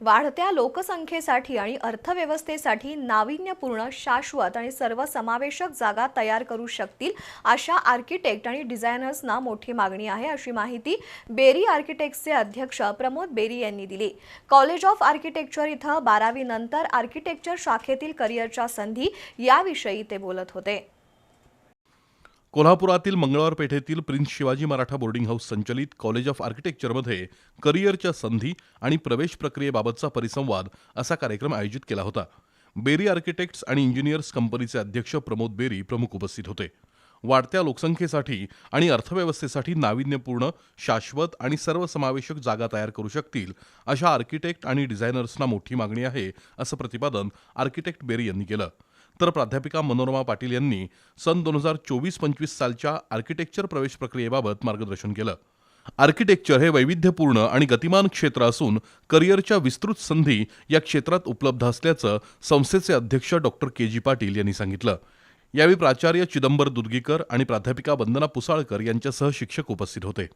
वाढत्या लोकसंख्येसाठी आणि अर्थव्यवस्थेसाठी नाविन्यपूर्ण शाश्वत आणि सर्वसमावेशक जागा तयार करू शकतील अशा आर्किटेक्ट आणि डिझायनर्सना मोठी मागणी आहे अशी माहिती बेरी आर्किटेक्टचे अध्यक्ष प्रमोद बेरी यांनी दिली. कॉलेज ऑफ आर्किटेक्चर इथं बारावीनंतर आर्किटेक्चर शाखेतील करिअरच्या संधी याविषयी ते बोलत होते. कोल्हापुरातील मंगळवार पेठेतील prince Shivaji Maratha boarding house संचलित कॉलेज ऑफ आर्किटेक्चरमध्ये करिअरच्या संधी आणि प्रवेश प्रक्रियेबाबतचा परिसंवाद असा कार्यक्रम आयोजित केला होता. बेरी आर्किटेक्ट्स आणि इंजिनियर्स कंपनीचे अध्यक्ष प्रमोद बेरी प्रमुख उपस्थित होते. वाढत्या लोकसंख्येसाठी आणि अर्थव्यवस्थेसाठी नाविन्यपूर्ण शाश्वत आणि सर्वसमावेशक जागा तयार करू शकतील अशा आर्किटेक्ट आणि डिझायनर्सना मोठी मागणी आहे असं प्रतिपादन आर्किटेक्ट बेरी यांनी केलं. तर प्राध्यापिका मनोरमा पाटील यांनी सन दोन हजार चोवीस पंचवीस सालच्या आर्किटेक्चर प्रवेश प्रक्रियेबाबत मार्गदर्शन केलं. आर्किटेक्चर हे वैविध्यपूर्ण आणि गतिमान क्षेत्र असून करिअरच्या विस्तृत संधी या क्षेत्रात उपलब्ध असल्याचं संस्थेचे अध्यक्ष डॉक्टर के जी पाटील यांनी सांगितलं. यावेळी प्राचार्य चिदंबर दुर्गीकर आणि प्राध्यापिका वंदना पुसाळकर यांच्यासह शिक्षक उपस्थित होते.